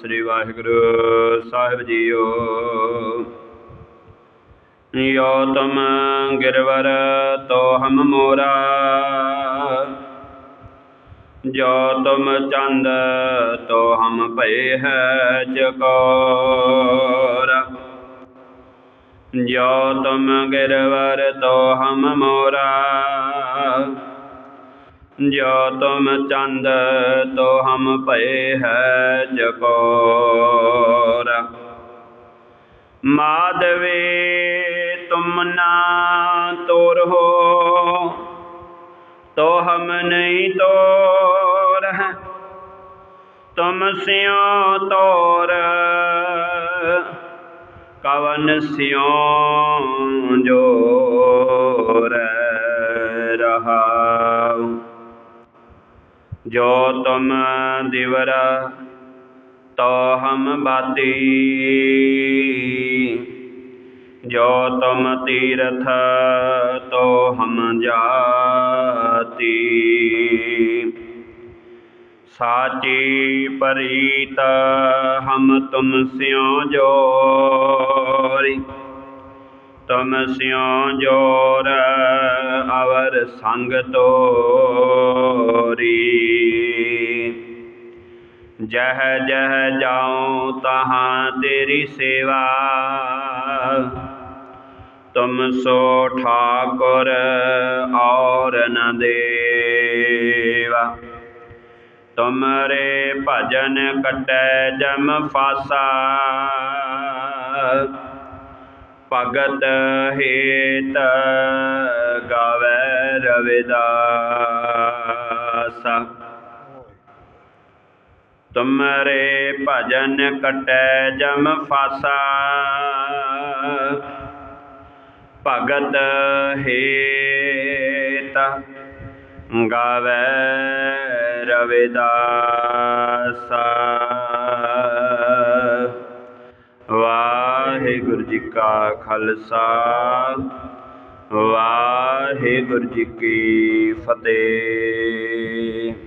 ਸ੍ਰੀ ਵਾਹਿਗੁਰੂ ਸਾਹਿਬ JIO. ਯੋ ਤਮ ਗਿਰਵਰ ਤੋ ਹਮ ਮੋਰਾ। ਜੋ ਤੁਮ ਚੰਦ ਤੋ ਹਮ ਭਏ ਹੈ ਚਕੋਰਾ ਜੋ ਤੁਮ ਗਿਰਵਰ ਤੋ ਹਮ ਮੋਰਾ। ਜੋ ਤੁਮ ਚੰਦ ਤੋ ਹਮ ਭਏ ਹੈ ਜਕੋਰ ਮਾਦਵੇ ਤੁਮ ਨਾ ਤੋਰ ਹੋ ਤੋ ਹਮ ਨਹੀਂ ਤੋਰ ਹੈ ਤੁਮ ਸਿਓ ਤੋਰ ਕਵਨ ਸਿਓ ਜੋਰ ਰਹਾ ਜੋ ਤੁਮ ਦਿਵਰ ਤੋ ਹਮ ਬਾਤੀ। ਜੋ ਤੁਮ ਤੀਰਥ ਤੋ ਹਮ ਜਾਤੀ। ਸਾਚੀ ਪਰੀਤ ਹਮ ਤੁਮ ਸਿਉ ਜੋਰੀ। ਤੁਮ ਸਿਉ ਜੋਰ ਅਵਰ ਸੰਗ ਤੋਰੀ। ਜਹ ਜਹ ਜਾਉ ਤਹਾਂ ਤੇਰੀ ਸੇਵਾ। ਤੁਮ ਸੋ ਠਾਕੁਰ ਔਰ ਨ ਦੇਵਾ। ਤੁਮਰੇ ਭਜਨ ਕਟੈ ਜਮ ਫਾਸਾ। ਭਗਤ ਹੇਤ ਗਾਵੇ ਰਵਿਦਾਸਾ। ਤੁਮਰੇ ਭਜਨ ਕਟੈ ਜਮ ਫਾਸਾ। ਭਗਤ ਹੇਤ ਗਾਵੈ ਰਵਿਦਾਸਾ। ਵਾਹਿਗੁਰੂ ਜੀ ਕਾ ਖਾਲਸਾ, ਵਾਹਿਗੁਰੂ ਜੀ ਕੀ ਫਤਿਹ।